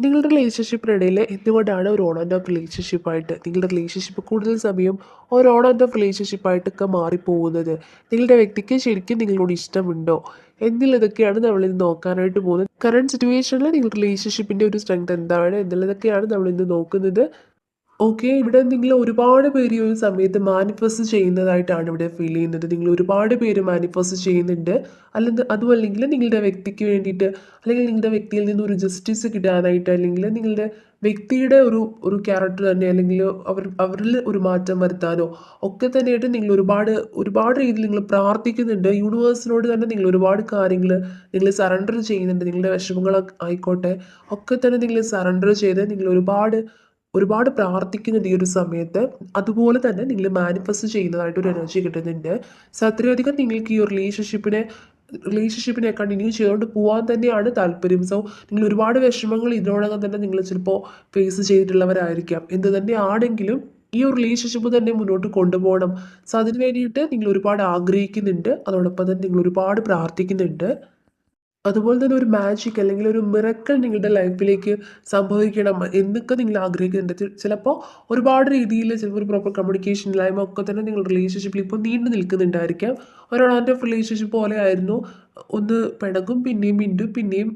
നിങ്ങളുടെ റിലേഷൻഷിപ്പിനിടയിൽ എന്തുകൊണ്ടാണ് ഒരു ഓൺ ആൻഡ് ഓഫ് റിലേഷൻഷിപ്പായിട്ട് നിങ്ങളുടെ റിലേഷൻഷിപ്പ് കൂടുതൽ സമയം ഒരു ഓൺ ആൻഡ് ഓഫ് റിലേഷൻഷിപ്പായിട്ടൊക്കെ മാറിപ്പോകുന്നത്? നിങ്ങളുടെ വ്യക്തിക്ക് ശരിക്കും നിങ്ങളോട് ഇഷ്ടമുണ്ടോ? എന്നുള്ളതൊക്കെയാണ് നമ്മളിന്ന് നോക്കാനായിട്ട് പോകുന്നത്. കറണ്ട് സിറ്റുവേഷനിൽ നിങ്ങളുടെ റിലേഷൻഷിപ്പിന്റെ ഒരു സ്ട്രെങ്ത് എന്താണ്? എന്നുള്ളതൊക്കെയാണ് നമ്മളിന്ന് നോക്കുന്നത്. ഓക്കെ ഇവിടെ നിങ്ങൾ ഒരുപാട് പേര് ഈ ഒരു സമയത്ത് മാനിഫെസ്റ്റ് ചെയ്യുന്നതായിട്ടാണ് ഇവിടെ ഫീൽ ചെയ്യുന്നത്. നിങ്ങൾ ഒരുപാട് പേര് മാനിഫെസ്റ്റ് ചെയ്യുന്നുണ്ട്. അല്ലെങ്കിൽ അതുമല്ലെങ്കിൽ നിങ്ങളുടെ വ്യക്തിക്ക് വേണ്ടിയിട്ട് അല്ലെങ്കിൽ നിങ്ങളുടെ വ്യക്തിയിൽ നിന്ന് ഒരു ജസ്റ്റിസ് കിട്ടാനായിട്ട് അല്ലെങ്കിൽ നിങ്ങളുടെ വ്യക്തിയുടെ ഒരു ഒരു ക്യാരക്ടർ തന്നെ അല്ലെങ്കിൽ അവർ അവരിൽ ഒരു മാറ്റം വരുത്താനോ ഒക്കെ തന്നെയായിട്ട് നിങ്ങൾ ഒരുപാട് ഒരുപാട് രീതിയിൽ നിങ്ങൾ പ്രാർത്ഥിക്കുന്നുണ്ട്. യൂണിവേഴ്സിനോട് തന്നെ നിങ്ങൾ ഒരുപാട് കാര്യങ്ങൾ നിങ്ങൾ സറണ്ടർ ചെയ്യുന്നുണ്ട്. നിങ്ങളുടെ വിഷമങ്ങൾ ആയിക്കോട്ടെ. ഒക്കെ തന്നെ നിങ്ങൾ സറണ്ടർ ചെയ്ത് നിങ്ങൾ ഒരുപാട് ഒരുപാട് പ്രാർത്ഥിക്കുന്നുണ്ട് ഈ ഒരു സമയത്ത്. അതുപോലെ തന്നെ നിങ്ങൾ മാനിഫെസ്റ്റ് ചെയ്യുന്നതായിട്ട് ഒരു എനർജി കിട്ടുന്നുണ്ട്. സോ അത്രയധികം നിങ്ങൾക്ക് ഈ ഒരു റിലേഷൻഷിപ്പിനെ റിലേഷൻഷിപ്പിനെ കണ്ടിന്യൂ ചെയ്തുകൊണ്ട് പോകാൻ തന്നെയാണ് താല്പര്യം. സോ നിങ്ങൾ ഒരുപാട് വിഷമങ്ങൾ ഇതിനോടകം തന്നെ നിങ്ങൾ ചിലപ്പോൾ ഫേസ് ചെയ്തിട്ടുള്ളവരായിരിക്കാം. എന്ത് തന്നെ ആണെങ്കിലും ഈ ഒരു റിലേഷൻഷിപ്പ് തന്നെ മുന്നോട്ട് കൊണ്ടുപോകണം. സോ അതിന് വേണ്ടിയിട്ട് നിങ്ങൾ ഒരുപാട് ആഗ്രഹിക്കുന്നുണ്ട്. അതോടൊപ്പം തന്നെ നിങ്ങൾ ഒരുപാട് പ്രാർത്ഥിക്കുന്നുണ്ട്. അതുപോലെ തന്നെ ഒരു മാജിക് അല്ലെങ്കിൽ ഒരു മിറക്കൾ നിങ്ങളുടെ ലൈഫിലേക്ക് സംഭവിക്കണം എന്നൊക്കെ നിങ്ങൾ ആഗ്രഹിക്കുന്നുണ്ട്. ചിലപ്പോൾ ഒരുപാട് രീതിയിൽ ചിലപ്പോൾ ഒരു പ്രോപ്പർ കമ്മ്യൂണിക്കേഷൻ ഇല്ലായ്മ ഒക്കെ തന്നെ നിങ്ങൾ റിലേഷൻഷിപ്പിൽ ഇപ്പോൾ നീണ്ടു നിൽക്കുന്നുണ്ടായിരിക്കാം. ഒരാളാന്റെ റിലേഷൻഷിപ്പ് പോലെ ആയിരുന്നു. ഒന്ന് പിണകും പിന്നെയും മിണ്ടും പിന്നെയും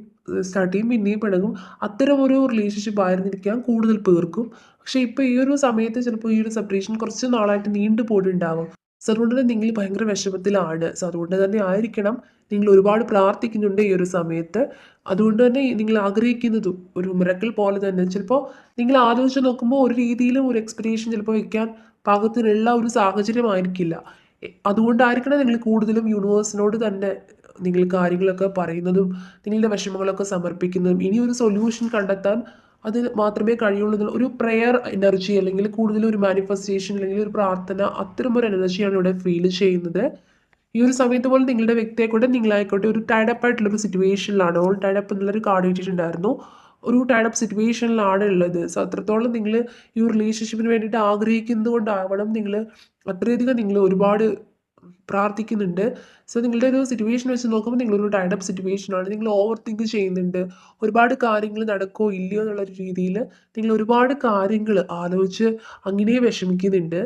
സ്റ്റാർട്ട് ചെയ്യും പിന്നെയും പിണകും അത്തരം ഒരു റിലേഷൻഷിപ്പ് ആയിരുന്നിരിക്കാം കൂടുതൽ പേർക്കും. പക്ഷേ ഇപ്പോൾ ഈ ഒരു സമയത്ത് ചിലപ്പോൾ ഈ ഒരു സെപ്പറേഷൻ കുറച്ച് നാളായിട്ട് നീണ്ടു പോയിട്ടുണ്ടാവും. സോ തന്നെ നിങ്ങൾ ഭയങ്കര വിഷമത്തിലാണ്. സോ അതുകൊണ്ട് തന്നെ ആയിരിക്കണം. നിങ്ങൾ ഒരുപാട് പ്രാർത്ഥിക്കുന്നുണ്ട് ഈ ഒരു സമയത്ത്. അതുകൊണ്ട് തന്നെ നിങ്ങൾ ആഗ്രഹിക്കുന്നതും ഒരു മിറക്കിൾ പോലെ തന്നെ. ചിലപ്പോൾ നിങ്ങൾ ആലോചിച്ച് നോക്കുമ്പോൾ ഒരു രീതിയിലും ഒരു എക്സ്പെക്റ്റേഷൻ ചിലപ്പോൾ വയ്ക്കാൻ പാകത്തിനുള്ള ഒരു സാഹചര്യമായിരിക്കില്ല അതുകൊണ്ടായിരിക്കണം നിങ്ങൾ കൂടുതലും യൂണിവേഴ്സിനോട് തന്നെ നിങ്ങൾ കാര്യങ്ങളൊക്കെ പറയുന്നതും നിങ്ങളുടെ വിഷമങ്ങളൊക്കെ സമർപ്പിക്കുന്നതും. ഇനിയൊരു സൊല്യൂഷൻ കണ്ടെത്താൻ അത് മാത്രമേ കഴിയുള്ളൂ ഒരു പ്രെയർ എനർജി അല്ലെങ്കിൽ കൂടുതൽ ഒരു മാനിഫെസ്റ്റേഷൻ അല്ലെങ്കിൽ ഒരു പ്രാർത്ഥന അത്തരം ഒരു എനർജിയാണ് ഇവിടെ ഫീൽ ചെയ്യുന്നത്. ഈ ഒരു സമയത്ത് പോലെ നിങ്ങളുടെ വ്യക്തിയായിക്കോട്ടെ നിങ്ങളായിക്കോട്ടെ ഒരു ടൈഡപ്പ് ആയിട്ടുള്ള ഒരു സിറ്റുവേഷനിലാണ് ഓൾ ടൈഡപ്പ് എന്നുള്ളൊരു കാർഡ് കിട്ടിയിട്ടുണ്ടായിരുന്നു ഒരു ടൈഡപ്പ് സിറ്റുവേഷനിലാണ് ഉള്ളത്. സോ അത്രത്തോളം നിങ്ങൾ ഈ റിലേഷൻഷിപ്പിന് വേണ്ടിയിട്ട് ആഗ്രഹിക്കുന്നത് കൊണ്ടാവണം നിങ്ങൾ അത്രയധികം നിങ്ങൾ ഒരുപാട് പ്രാർത്ഥിക്കുന്നുണ്ട്. സോ നിങ്ങളുടെ ഒരു സിറ്റുവേഷൻ വെച്ച് നോക്കുമ്പോൾ നിങ്ങളൊരു ടൈഡപ്പ് സിറ്റുവേഷനാണ് നിങ്ങൾ ഓവർ തിങ്ക് ചെയ്യുന്നുണ്ട്. ഒരുപാട് കാര്യങ്ങൾ നടക്കുമോ ഇല്ലയോ എന്നുള്ള ഒരു രീതിയിൽ നിങ്ങൾ ഒരുപാട് കാര്യങ്ങൾ ആലോചിച്ച് അങ്ങനെ വിഷമിക്കുന്നുണ്ട്.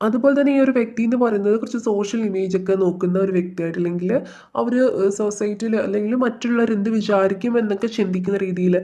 അതുപോലെ തന്നെ ഈ ഒരു വ്യക്തി എന്ന് പറയുന്നത് കുറച്ച് സോഷ്യൽ ഇമേജ് ഒക്കെ നോക്കുന്ന ഒരു വ്യക്തിയായിട്ട് അല്ലെങ്കിൽ അവർ സൊസൈറ്റിയിൽ അല്ലെങ്കിൽ മറ്റുള്ളവർ എന്ത് വിചാരിക്കും എന്നൊക്കെ ചിന്തിക്കുന്ന രീതിയിൽ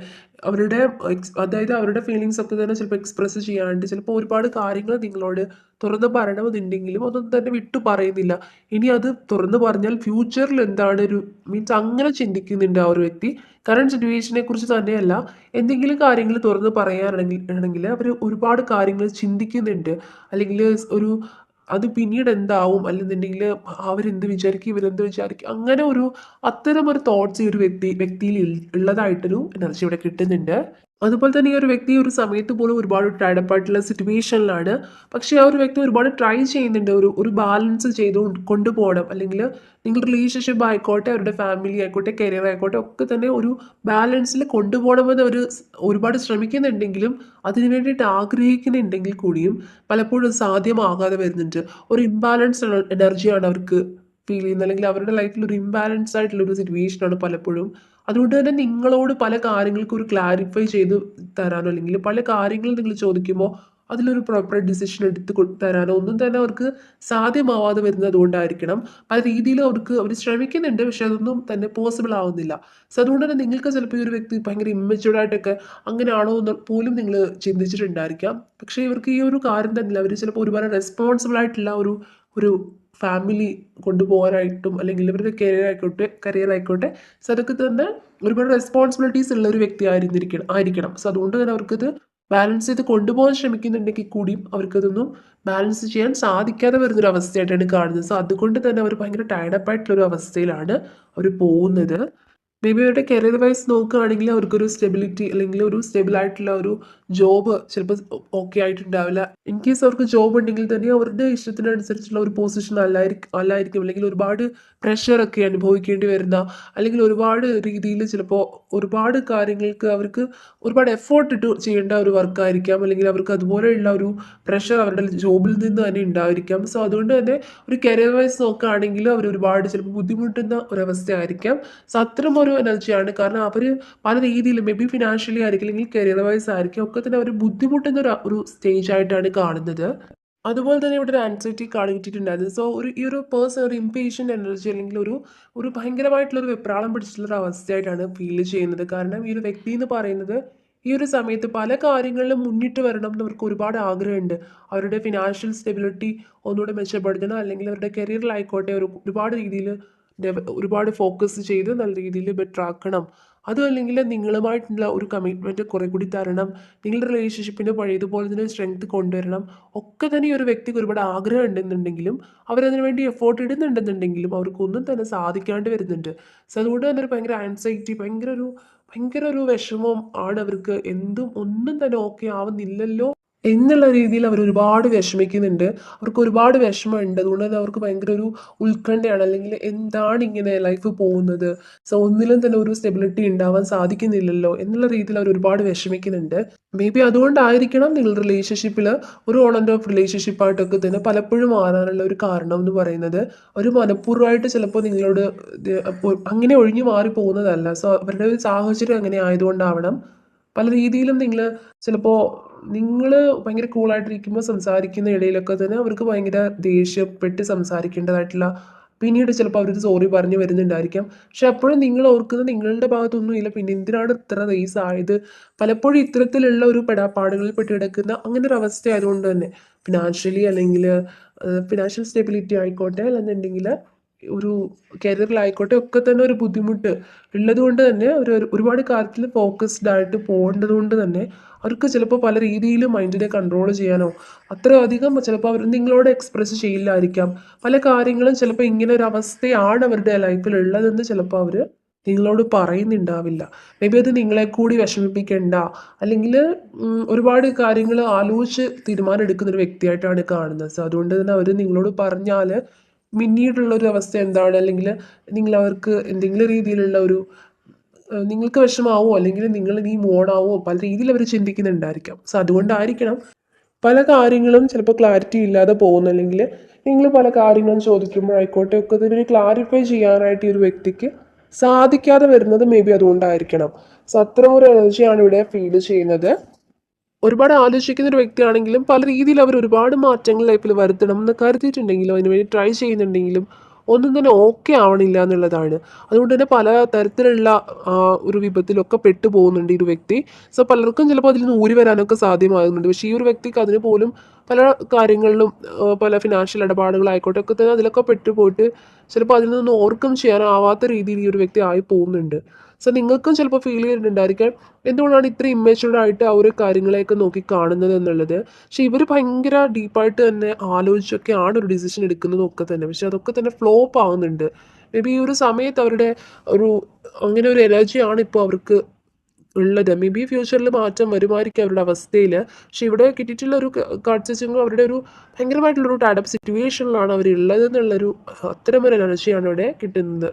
അവരുടെ അതായത് അവരുടെ ഫീലിങ്സ് ഒക്കെ തന്നെ ചിലപ്പോൾ എക്സ്പ്രസ് ചെയ്യാണ്ട് ചിലപ്പോൾ ഒരുപാട് കാര്യങ്ങൾ നിങ്ങളോട് തുറന്ന് പറയണമെന്നുണ്ടെങ്കിലും അതൊന്നും തന്നെ വിട്ടു പറയുന്നില്ല. ഇനി അത് തുറന്ന് പറഞ്ഞാൽ ഫ്യൂച്ചറിൽ എന്താണ് ഒരു മീൻസ് അങ്ങനെ ചിന്തിക്കുന്നുണ്ട് ആ ഒരു വ്യക്തി. കറണ്ട് സിറ്റുവേഷനെ കുറിച്ച് തന്നെയല്ല എന്തെങ്കിലും കാര്യങ്ങൾ തുറന്ന് പറയാനാണെങ്കിൽ ആണെങ്കിൽ അവർ ഒരുപാട് കാര്യങ്ങൾ ചിന്തിക്കുന്നുണ്ട്. അല്ലെങ്കിൽ ഒരു അത് പിന്നീട് എന്താവും അല്ലെന്നുണ്ടെങ്കിൽ അവരെന്ത് വിചാരിക്കും? ഇവരെന്ത് വിചാരിക്കും? അങ്ങനെ ഒരു അത്തരം ഒരു തോട്ട്സ് ഈ ഒരു വ്യക്തി വ്യക്തിയിൽ ഉള്ളതായിട്ടൊരു എനർജി ഇവിടെ കിട്ടുന്നുണ്ട്. അതുപോലെ തന്നെ ഈ ഒരു വ്യക്തി ഒരു സമയത്ത് പോലും ഒരുപാട് ടൈഡപ്പ് ആയിട്ടുള്ള സിറ്റുവേഷനിലാണ് പക്ഷേ ആ ഒരു വ്യക്തി ഒരുപാട് ട്രൈ ചെയ്യുന്നുണ്ട്. ഒരു ഒരു ബാലൻസ് ചെയ്ത് കൊണ്ടുപോകണം. അല്ലെങ്കിൽ നിങ്ങൾ റിലേഷൻഷിപ്പ് ആയിക്കോട്ടെ അവരുടെ ഫാമിലി ആയിക്കോട്ടെ കരിയർ ആയിക്കോട്ടെ ഒക്കെ തന്നെ ഒരു ബാലൻസിൽ കൊണ്ടുപോകണമെന്ന് അവർ ഒരുപാട് ശ്രമിക്കുന്നുണ്ടെങ്കിലും അതിനു വേണ്ടിയിട്ട് ആഗ്രഹിക്കുന്നുണ്ടെങ്കിൽ കൂടിയും പലപ്പോഴും സാധ്യമാകാതെ വരുന്നുണ്ട്. ഒരു ഇംബാലൻസ് എനർജിയാണ് അവർക്ക് ഫീൽ ചെയ്യുന്നത്. അല്ലെങ്കിൽ അവരുടെ ലൈഫിൽ ഒരു ഇംബാലൻസ് ആയിട്ടുള്ള ഒരു സിറ്റുവേഷനാണ് പലപ്പോഴും. അതുകൊണ്ട് തന്നെ നിങ്ങളോട് പല കാര്യങ്ങൾക്കും ഒരു ക്ലാരിഫൈ ചെയ്ത് തരാനോ അല്ലെങ്കിൽ പല കാര്യങ്ങൾ നിങ്ങൾ ചോദിക്കുമ്പോൾ അതിലൊരു പ്രോപ്പർ ഡിസിഷൻ എടുത്ത് തരാനോ ഒന്നും തന്നെ അവർക്ക് സാധ്യമാവാതെ വരുന്നത് അതുകൊണ്ടായിരിക്കണം പല രീതിയിൽ അവർക്ക് അവർ ശ്രമിക്കുന്നുണ്ട് പക്ഷെ അതൊന്നും തന്നെ പോസിബിൾ ആവുന്നില്ല. സോ അതുകൊണ്ട് തന്നെ നിങ്ങൾക്ക് ചിലപ്പോൾ ഈ ഒരു വ്യക്തി ഭയങ്കര ഇമ്മച്ചുവർഡായിട്ടൊക്കെ അങ്ങനെയാണോ എന്ന് പോലും നിങ്ങൾ ചിന്തിച്ചിട്ടുണ്ടായിരിക്കാം. പക്ഷേ ഇവർക്ക് ഈ ഒരു കാര്യം തന്നെ അവർ ചിലപ്പോൾ ഒരുപാട് റെസ്പോൺസിബിൾ ആയിട്ടുള്ള ഒരു ഒരു ഫാമിലി കൊണ്ടുപോകാനായിട്ടും അല്ലെങ്കിൽ ഇവരുടെ കരിയർ ആയിക്കോട്ടെ കരിയർ ആയിക്കോട്ടെ സോ അതൊക്കെ തന്നെ ഒരുപാട് റെസ്പോൺസിബിലിറ്റീസ് ഉള്ള ഒരു വ്യക്തി ആയിരുന്നിരിക്കണം ആയിരിക്കണം. സോ അതുകൊണ്ട് തന്നെ അവർക്കത് ബാലൻസ് ചെയ്ത് കൊണ്ടുപോകാൻ ശ്രമിക്കുന്നുണ്ടെങ്കിൽ കൂടിയും അവർക്കതൊന്നും ബാലൻസ് ചെയ്യാൻ സാധിക്കാതെ വരുന്നൊരു അവസ്ഥയായിട്ടാണ് കാണുന്നത്. സോ അതുകൊണ്ട് തന്നെ അവർ ഭയങ്കര ടയർഡപ്പ് ആയിട്ടുള്ളൊരു അവസ്ഥയിലാണ് അവർ പോകുന്നത്. മേ ബി അവരുടെ കരിയർ വൈസ് നോക്കുകയാണെങ്കിൽ അവർക്കൊരു സ്റ്റെബിലിറ്റി അല്ലെങ്കിൽ ഒരു സ്റ്റെബിളായിട്ടുള്ള ഒരു ജോബ് ചിലപ്പോൾ ഓക്കെ ആയിട്ടുണ്ടാവില്ല. ഇൻ കേസ് അവർക്ക് ജോബ് ഉണ്ടെങ്കിൽ തന്നെ അവരുടെ ഇഷ്ടത്തിനനുസരിച്ചുള്ള ഒരു പൊസിഷൻ അല്ലായിരിക്കും അല്ലായിരിക്കും. അല്ലെങ്കിൽ ഒരുപാട് പ്രഷറൊക്കെ അനുഭവിക്കേണ്ടി വരുന്ന അല്ലെങ്കിൽ ഒരുപാട് രീതിയിൽ ചിലപ്പോൾ ഒരുപാട് കാര്യങ്ങൾക്ക് അവർക്ക് ഒരുപാട് എഫേർട്ട് ഇട്ട് ചെയ്യേണ്ട ഒരു വർക്കായിരിക്കാം അല്ലെങ്കിൽ അവർക്ക് അതുപോലെയുള്ള ഒരു പ്രഷർ അവരുടെ ജോബിൽ നിന്ന് തന്നെ ഉണ്ടായിരിക്കാം. സോ അതുകൊണ്ട് തന്നെ ഒരു കരിയർ വൈസ് നോക്കുകയാണെങ്കിൽ അവർ ഒരുപാട് ചിലപ്പോൾ ബുദ്ധിമുട്ടുന്ന ഒരവസ്ഥ ആയിരിക്കാം സോ അത്തരം ഒരു എനർജിയാണ് കാരണം അവർ പല രീതിയിലും മേ ബി ഫിനാൻഷ്യലി ആയിരിക്കും അല്ലെങ്കിൽ കരിയർ വൈസ് ആയിരിക്കും ഒക്കെ തന്നെ ബുദ്ധിമുട്ടുന്ന ഒരു ഒരു സ്റ്റേജ് ആയിട്ടാണ് കാണുന്നത്. അതുപോലെ തന്നെ ഇവിടെ ഒരു ആൻസൈറ്റി കാണിച്ചിട്ടുണ്ടായിരുന്നു സോ ഒരു ഈ ഒരു പേഴ്സൺ ഒരു ഇംപേഷ്യന്റ് എനർജി അല്ലെങ്കിൽ ഒരു ഒരു ഭയങ്കരമായിട്ടുള്ള ഒരു വെപ്രാളം പിടിച്ചിട്ടുള്ള ഒരു അവസ്ഥയായിട്ടാണ് ഫീൽ ചെയ്യുന്നത്. കാരണം ഈ ഒരു വ്യക്തി എന്ന് പറയുന്നത് ഈ ഒരു സമയത്ത് പല കാര്യങ്ങളിലും മുന്നിട്ട് വരണം എന്ന് അവർക്ക് ഒരുപാട് ആഗ്രഹമുണ്ട്. അവരുടെ ഫിനാൻഷ്യൽ സ്റ്റെബിലിറ്റി ഒന്നുകൂടെ മെച്ചപ്പെടുത്തണം. അല്ലെങ്കിൽ അവരുടെ കരിയറിലായിക്കോട്ടെ ഒരു ഒരുപാട് രീതിയിൽ ഒരുപാട് ഫോക്കസ് ചെയ്ത് നല്ല രീതിയിൽ ബെറ്റർ ആക്കണം. അതും അല്ലെങ്കിൽ നിങ്ങളുമായിട്ടുള്ള ഒരു കമ്മിറ്റ്മെന്റ് കുറേ കൂടി തരണം നിങ്ങളുടെ റിലേഷൻഷിപ്പിന്റെ പഴയതുപോലെ തന്നെ സ്ട്രെങ്ത് കൊണ്ടുവരണം ഒക്കെ തന്നെ ഒരു വ്യക്തിക്ക് ഒരുപാട് ആഗ്രഹം ഉണ്ടെന്നുണ്ടെങ്കിലും അവരതിനു വേണ്ടി എഫോർട്ട് ഇടുന്നുണ്ടെന്നുണ്ടെങ്കിലും അവർക്കൊന്നും തന്നെ സാധിക്കാണ്ട് വരുന്നുണ്ട്. സോ അതുകൊണ്ട് തന്നെ ഒരു ഭയങ്കര ആൻസൈറ്റി ഭയങ്കര ഒരു ഭയങ്കര ഒരു വിഷമം ആണ് അവർക്ക്. എന്തും ഒന്നും തന്നെ ഓക്കെ ആവുന്നില്ലല്ലോ. എന്നുള്ള രീതിയിൽ അവർ ഒരുപാട് വിഷമിക്കുന്നുണ്ട്. അവർക്ക് ഒരുപാട് വിഷമമുണ്ട്. അതുകൊണ്ട് തന്നെ അവർക്ക് ഭയങ്കര ഒരു ഉത്കണ്ഠയാണ്. അല്ലെങ്കിൽ എന്താണ് ഇങ്ങനെ ലൈഫ് പോകുന്നത്? സോ ഒന്നിലും തന്നെ ഒരു സ്റ്റെബിലിറ്റി ഉണ്ടാവാൻ സാധിക്കുന്നില്ലല്ലോ എന്നുള്ള രീതിയിൽ അവർ ഒരുപാട് വിഷമിക്കുന്നുണ്ട്. മേ ബി അതുകൊണ്ടായിരിക്കണം നിങ്ങൾ റിലേഷൻഷിപ്പിൽ ഒരു ഓൺ ആൻഡ് ഓഫ് റിലേഷൻഷിപ്പായിട്ടൊക്കെ തന്നെ പലപ്പോഴും മാറാനുള്ള ഒരു കാരണം എന്ന് പറയുന്നത്. ഒരു മനഃപൂർവമായിട്ട് ചിലപ്പോൾ നിങ്ങളോട് അങ്ങനെ ഒഴിഞ്ഞു മാറി പോകുന്നതല്ല. സോ അവരുടെ ഒരു സാഹചര്യം അങ്ങനെ ആയതുകൊണ്ടാവണം. പല രീതിയിലും നിങ്ങൾ ചിലപ്പോൾ നിങ്ങൾ ഭയങ്കര കൂളായിട്ടിരിക്കുമ്പോൾ സംസാരിക്കുന്ന ഇടയിലൊക്കെ തന്നെ അവർക്ക് ഭയങ്കര ദേഷ്യപ്പെട്ട് സംസാരിക്കേണ്ടതായിട്ടുള്ള പിന്നീട് ചിലപ്പോൾ അവരൊരു സോറി പറഞ്ഞു വരുന്നുണ്ടായിരിക്കാം. പക്ഷെ അപ്പോഴും നിങ്ങൾ ഓർക്കുന്നത് നിങ്ങളുടെ ഭാഗത്തൊന്നും ഇല്ല പിന്നെ എന്തിനാണ് ഇത്ര റേസ് ആയത്? പലപ്പോഴും ഇത്തരത്തിലുള്ള ഒരു പെടാപ്പാടുകളിൽ പെട്ട് കിടക്കുന്ന അങ്ങനെ ഒരു അവസ്ഥ ആയതുകൊണ്ട് തന്നെ ഫിനാൻഷ്യലി അല്ലെങ്കിൽ ഫിനാൻഷ്യൽ സ്റ്റെബിലിറ്റി ആയിക്കോട്ടെ അല്ലെന്നുണ്ടെങ്കിൽ ഒരു കരിയറിലായിക്കോട്ടെ ഒക്കെ തന്നെ ഒരു ബുദ്ധിമുട്ട് ഉള്ളത് കൊണ്ട് തന്നെ ഒരു- ഒരുപാട് കാര്യത്തിൽ ഫോക്കസ്ഡ് ആയിട്ട് പോകേണ്ടത് കൊണ്ട് തന്നെ അവർക്ക് ചിലപ്പോൾ പല രീതിയിൽ മൈൻഡിനെ കൺട്രോൾ ചെയ്യാനോ അത്ര അധികം ചിലപ്പോൾ അവർ നിങ്ങളോട് എക്സ്പ്രസ് ചെയ്യില്ലായിരിക്കാം. പല കാര്യങ്ങളും ചിലപ്പോൾ ഇങ്ങനെ ഒരു അവസ്ഥയാണ് അവരുടെ ലൈഫിൽ ഉള്ളതെന്ന് ചിലപ്പോൾ അവർ നിങ്ങളോട് പറയുന്നുണ്ടാവില്ല. മേ ബി അത് നിങ്ങളെ കൂടി വിഷമിപ്പിക്കേണ്ട. അല്ലെങ്കിൽ ഒരുപാട് കാര്യങ്ങൾ ആലോചിച്ച് തീരുമാനം എടുക്കുന്ന ഒരു വ്യക്തിയായിട്ടാണ് കാണുന്നത്. സോ അതുകൊണ്ട് തന്നെ അവർ നിങ്ങളോട് പറഞ്ഞാൽ പിന്നീടുള്ള ഒരു അവസ്ഥ എന്താണ്? അല്ലെങ്കിൽ നിങ്ങൾ അവർക്ക് എന്തെങ്കിലും രീതിയിലുള്ള ഒരു നിങ്ങൾക്ക് വിഷമാവോ? അല്ലെങ്കിൽ നിങ്ങൾ നീ മോണാവോ പല രീതിയിൽ അവർ ചിന്തിക്കുന്നുണ്ടായിരിക്കാം. സോ അതുകൊണ്ടായിരിക്കണം പല കാര്യങ്ങളും ചിലപ്പോൾ ക്ലാരിറ്റി ഇല്ലാതെ പോകുന്നു അല്ലെങ്കിൽ നിങ്ങൾ പല കാര്യങ്ങളും ചോദിക്കുമ്പോഴായിക്കോട്ടെ ഒക്കെ ഇതിനൊരു ക്ലാരിഫൈ ചെയ്യാനായിട്ട് ഈ ഒരു വ്യക്തിക്ക് സാധിക്കാതെ വരുന്നത് മേ ബി അതുകൊണ്ടായിരിക്കണം. സോ അത്തരം ഒരു എനർജിയാണ് ഇവിടെ ഫീൽ ചെയ്യുന്നത്. ഒരുപാട് ആലോചിക്കുന്ന ഒരു വ്യക്തിയാണെങ്കിലും പല രീതിയിൽ അവർ ഒരുപാട് മാറ്റങ്ങൾ ലൈഫിൽ വരുത്തണം എന്ന് കരുതിയിട്ടുണ്ടെങ്കിലും അതിനുവേണ്ടി ട്രൈ ചെയ്യുന്നുണ്ടെങ്കിലും ഒന്നും തന്നെ ഓക്കെ ആവണില്ല എന്നുള്ളതാണ്. അതുകൊണ്ട് തന്നെ പല തരത്തിലുള്ള ഒരു വിപത്തിലൊക്കെ പെട്ടു പോകുന്നുണ്ട് ഈ ഒരു വ്യക്തി. സോ പലർക്കും ചിലപ്പോൾ അതിൽ നിന്ന് ഊരി വരാനൊക്കെ സാധ്യമാകുന്നുണ്ട്. പക്ഷേ ഈ ഒരു വ്യക്തിക്ക് അതിന് പോലും പല കാര്യങ്ങളിലും പല ഫിനാൻഷ്യൽ ഇടപാടുകളായിക്കോട്ടെ ഒക്കെ തന്നെ അതിലൊക്കെ പെട്ടുപോയിട്ട് ചിലപ്പോൾ അതിൽ നിന്ന് ഓർക്കം ചെയ്യാനാവാത്ത രീതിയിൽ ഈ ഒരു വ്യക്തി ആയി പോകുന്നുണ്ട്. സോ നിങ്ങൾക്കും ചിലപ്പോൾ ഫീൽ ചെയ്തിട്ടുണ്ടായിരിക്കാം. എന്തുകൊണ്ടാണ് ഇത്ര ഇമ്മേച്ചുവർഡ് ആയിട്ട് ആ ഒരു കാര്യങ്ങളെയൊക്കെ നോക്കി കാണുന്നത് എന്നുള്ളത്? പക്ഷെ ഇവർ ഭയങ്കര ഡീപ്പായിട്ട് തന്നെ ആലോചിച്ചൊക്കെയാണ് ഒരു ഡിസിഷൻ എടുക്കുന്നതൊക്കെ തന്നെ. പക്ഷെ അതൊക്കെ തന്നെ ഫ്ലോപ്പ് ആവുന്നുണ്ട്. മേ ബി ഈ ഒരു സമയത്ത് അവരുടെ ഒരു അങ്ങനെ ഒരു എനർജിയാണ് ഇപ്പോൾ അവർക്ക് ഉള്ളത്. മേ ബി ഫ്യൂച്ചറിൽ മാറ്റം വരുമായിരിക്കും അവരുടെ അവസ്ഥയിൽ പക്ഷെ ഇവിടെ കിട്ടിയിട്ടുള്ള ഒരു കാർഡ് വെച്ചെങ്കിൽ അവരുടെ ഒരു ഭയങ്കരമായിട്ടുള്ളൊരു ടാഡപ്പ് സിറ്റുവേഷനിലാണ് അവർ എന്നുള്ളൊരു അത്തരമൊരു എനർജിയാണ് ഇവിടെ കിട്ടുന്നത്.